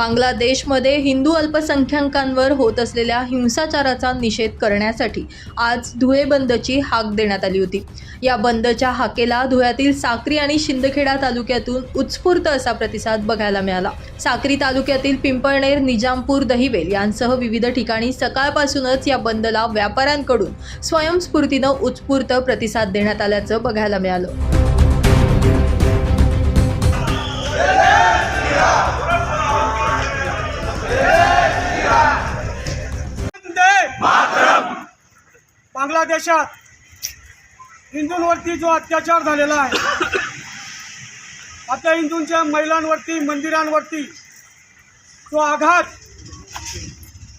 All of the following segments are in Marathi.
बांगलादेशमध्ये हिंदू अल्पसंख्याकांवर होत असलेल्या हिंसाचाराचा निषेध करण्यासाठी आज धुळे बंदची हाक देण्यात आली होती. या बंदच्या हाकेला धुळ्यातील साक्री आणि शिंदखेडा तालुक्यातून उत्स्फूर्त असा प्रतिसाद बघायला मिळाला. साक्री तालुक्यातील पिंपळनेर निजामपूर दहिवेल यांसह विविध ठिकाणी सकाळपासूनच या बंदला व्यापाऱ्यांकडून स्वयंस्फूर्तीनं उत्स्फूर्त प्रतिसाद देण्यात आल्याचं बघायला मिळालं. देशात हिंदूंवरती जो अत्याचार झालेला आहे आता हिंदूंच्या महिलांवरती मंदिरांवरती जो आघात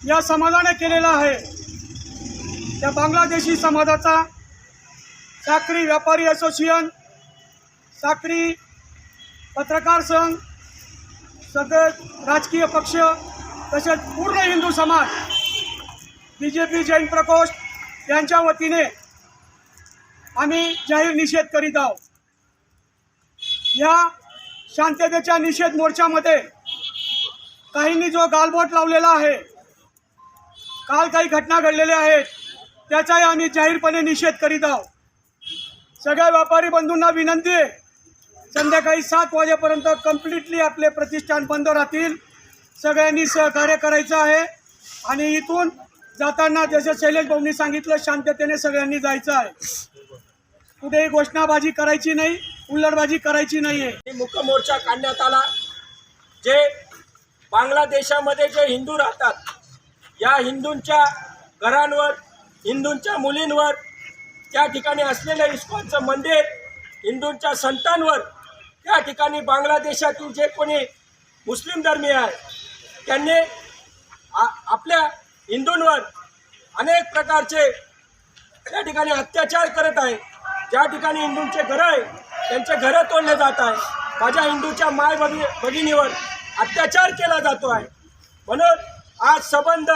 या समाजाने केलेला आहे त्या बांगलादेशी समाजाचा साखरी व्यापारी असोसिएशन साखरी पत्रकार संघ सगळे राजकीय पक्ष तसेच पूर्ण हिंदू समाज बी जे पी जैन प्रकोष्ठ यांच्या वतीने आम्ही जाहीर निषेध करीत आहोत. या शांततेच्या निषेध मोर्चामध्ये काहींनी जो गालबोट लावलेला आहे काल काही घटना घडलेल्या आहेत त्याचाही आम्ही जाहीरपणे निषेध करीत आहोत. सगळ्या व्यापारी बंधूंना विनंती आहे संध्याकाळी सात वाजेपर्यंत कम्प्लिटली आपले प्रतिष्ठान बंद राहतील. सगळ्यांनी सहकार्य करायचं आहे आणि इथून जाताना जसं शैलेश भाऊंनी सांगितलं शांततेने सगळ्यांनी जायचं आहे. कुठेही घोषणाबाजी करायची नाही उल्लडबाजी करायची नाही आहे आणि मोर्चा काढण्यात आला. जे बांगलादेशामध्ये जे हिंदू राहतात या हिंदूंच्या घरांवर हिंदूंच्या मुलींवर त्या ठिकाणी असलेलं इस्कॉनचं मंदिर हिंदूंच्या संतांवर त्या ठिकाणी बांगलादेशातील जे कोणी मुस्लिम धर्मीय आहे त्यांनी आ आपल्या हिंदूंवर अनेक प्रकारचे या ठिकाणी अत्याचार करत आहे. ज्या ठिकाणी हिंदूंचे घरं आहे त्यांचे घरं तोडले जात आहे. माझ्या हिंदूच्या माय भगी भगिनीवर अत्याचार केला जातो आहे. म्हणून आज संबंध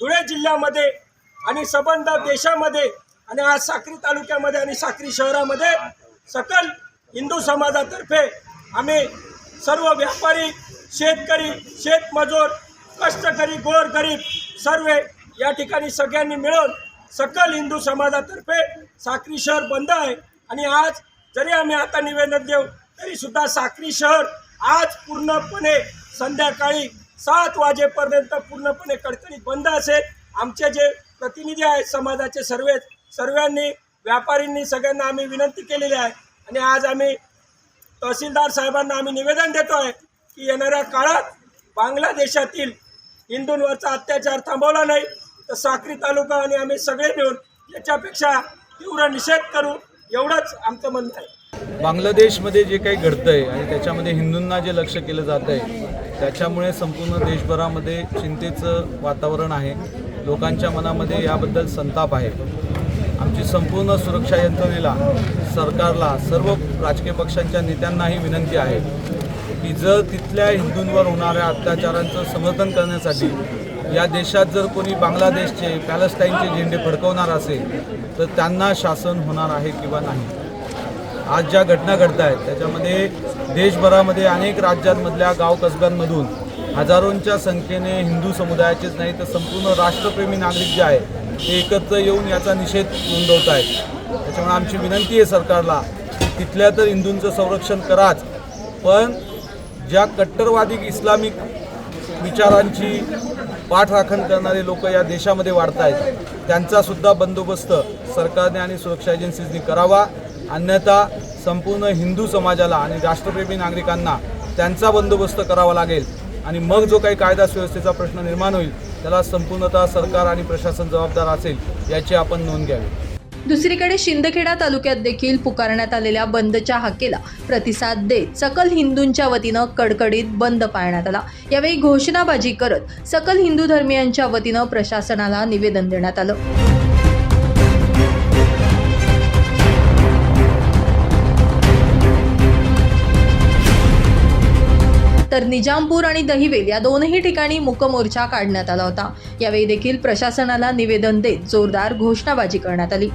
धुळे जिल्ह्यामध्ये आणि संबंध देशामध्ये आणि आज साक्री तालुक्यामध्ये आणि साक्री शहरामध्ये सकल हिंदू समाजातर्फे आम्ही सर्व व्यापारी शेतकरी शेतमजूर कष्टकरी गोरगरीब सर्व या ठिकाणी सगळ्यांनी मिळून सकल हिंदू समाजातर्फे साक्री शहर बंद आहे. आणि आज जरी आम्ही आता निवेदन देऊ तरी सुद्धा साक्री शहर आज पूर्णपणे संध्याकाळी सात वाजेपर्यंत पूर्णपणे कडकडीत बंद असेल. आमचे जे प्रतिनिधी आहेत समाजाचे सर्वे सर्वांनी व्यापारींनी सगळ्यांना आम्ही विनंती केलेली आहे. आणि आज आम्ही तहसीलदार साहेबांना आम्ही निवेदन देतो आहे की येणाऱ्या काळात बांगलादेशातील हिंदूंवरचा अत्याचार थांबवला नाही. तर साक्री तालुका आणि आम्ही सगळे मिळून याच्यापेक्षा तीव्र निषेध करू एवढंच आमचं म्हणणं आहे. बांगलादेशमध्ये जे काही घडतं आहे आणि त्याच्यामध्ये हिंदूंना जे लक्ष केलं जात आहे त्याच्यामुळे संपूर्ण देशभरामध्ये चिंतेचं वातावरण आहे. लोकांच्या मनामध्ये याबद्दल संताप आहे. आमची संपूर्ण सुरक्षा यंत्रणेला सरकारला सर्व राजकीय पक्षांच्या नेत्यांनाही विनंती आहे. की जर तिथल्या हिंदूंवर होणाऱ्या अत्याचारांचं समर्थन करण्यासाठी या देशात जर कोणी बांगलादेशचे पॅलेस्टाईनचे झेंडे फडकवणार असेल तर त्यांना शासन होणार आहे किंवा नाही? आज ज्या घटना घडत आहेत त्याच्यामध्ये देशभरामध्ये अनेक राज्यांमधल्या गाव कसब्यांमधून हजारोंच्या संख्येने हिंदू समुदायाचेच नाही तर संपूर्ण राष्ट्रप्रेमी नागरिक जे आहे ते एकत्र येऊन याचा निषेध नोंदवत आहेत त्याच्यामुळे आमची विनंती आहे सरकारला तिथल्या तर हिंदूंचं संरक्षण कराच पण ज्या कट्टरवादी इस्लामिक विचारांची पाठराखण करणारे लोक या देशामध्ये वाढत आहेत त्यांचासुद्धा बंदोबस्त सरकारने आणि सुरक्षा एजन्सीजनी करावा. अन्यथा संपूर्ण हिंदू समाजाला आणि राष्ट्रप्रेमी नागरिकांना त्यांचा बंदोबस्त करावा लागेल. आणि मग जो काही कायदा सुव्यवस्थेचा प्रश्न निर्माण होईल त्याला संपूर्णतः सरकार आणि प्रशासन जबाबदार असेल याची आपण नोंद घ्यावी. दुसरीकडे शिंदखेडा तालुक्यात देखील पुकारण्यात आलेल्या बंदच्या हाकेला प्रतिसाद देत सकल हिंदूंच्या वतीनं कडकडीत बंद पाळण्यात आला. यावेळी घोषणाबाजी करत सकल हिंदू धर्मियांच्या वतीनं प्रशासनाला निवेदन देण्यात आलं. तर निजामपूर आणि दहिवेल या दोनही ठिकाणी मुक मोर्चा काढण्यात आला होता. यावेळी देखील प्रशासनाला निवेदन देत जोरदार घोषणाबाजी करण्यात आली.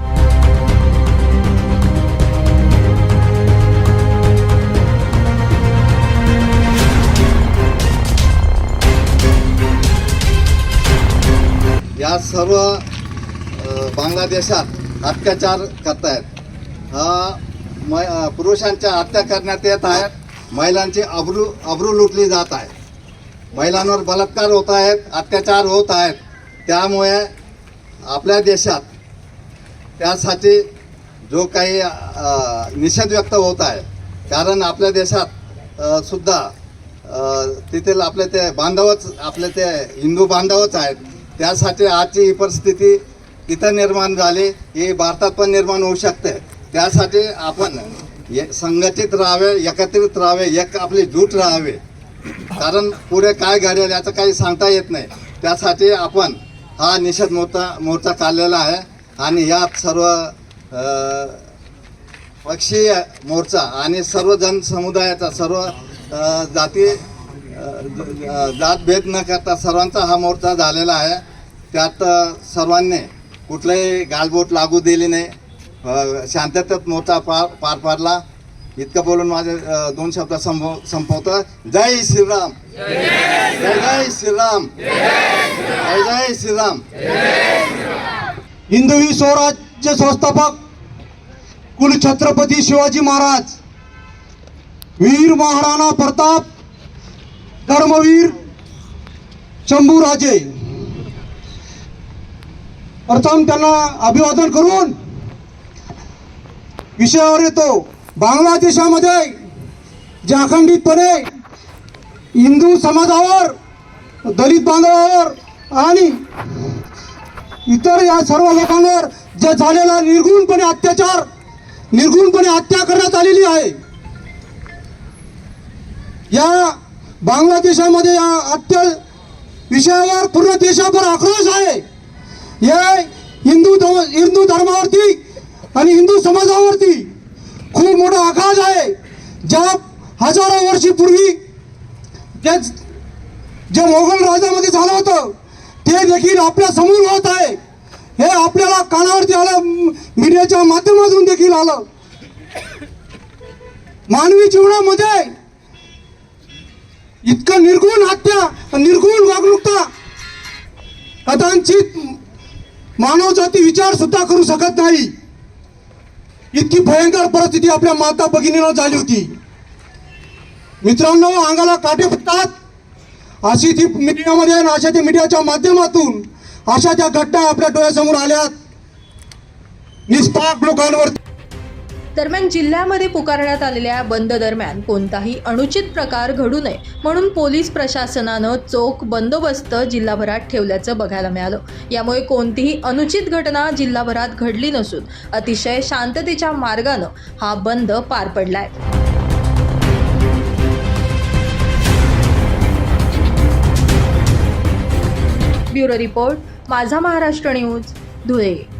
या सर्व बांगलादेशात अत्याचार करत आहेत पुरुषांच्या हत्या करण्यात येत आहेत. महिलांची अब्रू अब्रू लुटली जात आहे. महिलांवर बलात्कार होत आहेत अत्याचार होत आहेत. त्यामुळे आपल्या देशात त्यासाठी जो काही निषेध व्यक्त होत आहे कारण आपल्या देशात सुद्धा अ, तेथील आपले ते बांधवच आपले ते हिंदू बांधवच आहेत. त्यासाठी आजची ही परिस्थिती तिथं निर्माण झाली. ही भारतात पण निर्माण होऊ शकते. त्यासाठी आपण संघटित राहावे एकत्रित राहावे एक आपली जूट राहावे. कारण पुढे काय घडेल याचं काही सांगता येत नाही. त्यासाठी आपण हा निषेध मोर्चा मोर्चा काढलेला आहे आणि यात सर्व पक्षीय मोर्चा आणि सर्व जन समुदायाचा सर्व जाती जातभेद न करता सर्वांचा हा मोर्चा झालेला आहे. त्यात सर्वांनी कुठलंही गालबोट लागू दिली नाही. शांततेत मोर्चा पार पार पाडला. इतकं बोलून माझे दोन शब्द संपव संपवतो जय श्रीराम. जय जय श्रीराम. जय जय श्रीराम. हिंदवी स्वराज्य संस्थापक कुल छत्रपती शिवाजी महाराज वीर महाराणा प्रताप धर्मवीर शंभूराजे. प्रथम त्यांना अभिवादन करून विषयावर येतो. बांगलादेशामध्ये जे अखंडितपणे हिंदू समाजावर दलित बांधवावर आणि इतर या सर्व लोकांवर जे झालेला निर्गुणपणे अत्याचार निर्गुणपणे हत्या करण्यात आलेली आहे. या बांगलादेशामध्ये या हत्या विषयावर पूर्ण देशाभर आक्रोश आहे. हे हिंदू धर्म हिंदू धर्मावरती आणि हिंदू समाजावरती खूप मोठा आघात आहे. ज्या हजारो वर्षीपूर्वी जे जे मोगल राजामध्ये झालं होतं ते देखील आपल्यासमोर होत आहे. हे आपल्याला कानावरती आलं मीडियाच्या माध्यमातून देखील आलं. मानवी जीवनामध्ये इतकं निर्गुण हत्या निर्गुण वागणुकता कदाचित मानवजाती विचार सुद्धा करू शकत नाही. इतकी भयंकर परिस्थिती आपल्या माता भगिनीला झाली होती. मित्रांनो अंगाला काटे फुटतात. अशी ती मीडियामध्ये आणि अशा त्या मीडियाच्या माध्यमातून अशा त्या घटना आपल्या डोळ्यासमोर आल्यात. निष्पाप लोकांवर दरम्यान जिल्ह्यामध्ये पुकारण्यात आलेल्या बंद दरम्यान कोणताही अनुचित प्रकार घडू नये म्हणून पोलीस प्रशासनानं चोख बंदोबस्त जिल्हाभरात ठेवल्याचं बघायला मिळालं. यामुळे कोणतीही अनुचित घटना जिल्हाभरात घडली नसून अतिशय शांततेच्या मार्गानं हा बंद पार पडलाय. ब्युरो रिपोर्ट माझा महाराष्ट्र न्यूज धुळे.